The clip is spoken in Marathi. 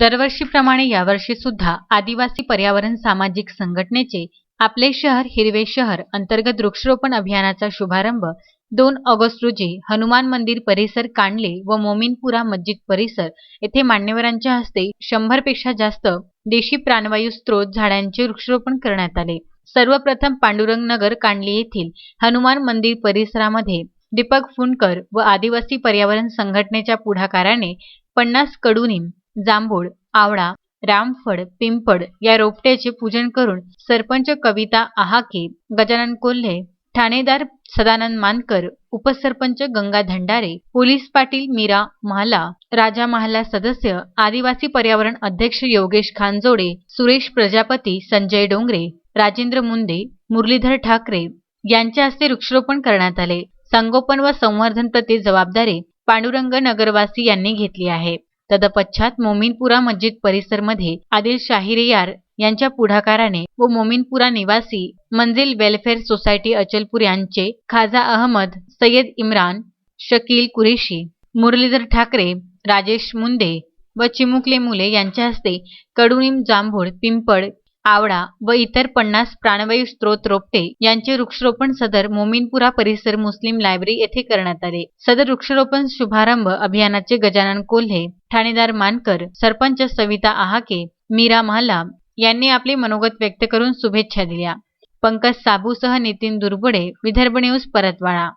दरवर्षीप्रमाणे यावर्षी सुद्धा आदिवासी पर्यावरण सामाजिक संघटनेचे आपले शहर हिरवे शहर अंतर्गत वृक्षरोपण अभियानाचा शुभारंभ दोन ऑगस्ट रोजी हनुमान मंदिर परिसर कांडले व मोमीनपुरा मस्जिद परिसर येथे मान्यवरांच्या हस्ते शंभरपेक्षा जास्त देशी प्राणवायू स्त्रोत झाडांचे वृक्षरोपण करण्यात आले. सर्वप्रथम पांडुरंग नगर कांडली येथील हनुमान मंदिर परिसरामध्ये दीपक फुंडकर व आदिवासी पर्यावरण संघटनेच्या पुढाकाराने पन्नास कडुनिम जांभूळ आवळा रामफळ पिंपळ या रोपट्याचे पूजन करून सरपंच कविता आहाके गजानन कोल्हे ठाणेदार सदानंद मानकर उपसरपंच गंगा धंडारे पोलीस पाटील मीरा महाला राजा महाला सदस्य आदिवासी पर्यावरण अध्यक्ष योगेश खानजोडे सुरेश प्रजापती संजय डोंगरे राजेंद्र मुंदे मुरलीधर ठाकरे यांच्या हस्ते वृक्षारोपण करण्यात आले. संगोपन व संवर्धन प्रति जबाबदारी पांडुरंग नगरवासी यांनी घेतली आहे. तदपश्चात मोमीनपुरा मस्जिद परिसरमध्ये आदिल शाहिरियार यांच्या पुढाकाराने व मोमीनपुरा निवासी मंजिल वेलफेअर सोसायटी अचलपूर यांचे खाजा अहमद सय्यद इम्रान शकील कुरेशी मुरलीधर ठाकरे राजेश मुंदे व चिमुकले मुले यांच्या हस्ते कडुनिम जांभूळ पिंपळ आवळा व इतर पन्नास प्राणवायू स्त्रोत रोपटे यांचे वृक्षरोपण सदर मोमीनपुरा परिसर मुस्लिम लायब्ररी येथे करण्यात आले. सदर वृक्षरोपण शुभारंभ अभियानाचे गजानन कोल्हे ठाणेदार मानकर सरपंच सविता आहाके मीरा महाला यांनी आपले मनोगत व्यक्त करून शुभेच्छा दिल्या. पंकज साबूसह नितीन दुर्बुडे विदर्भ न्यूज परतवाडा.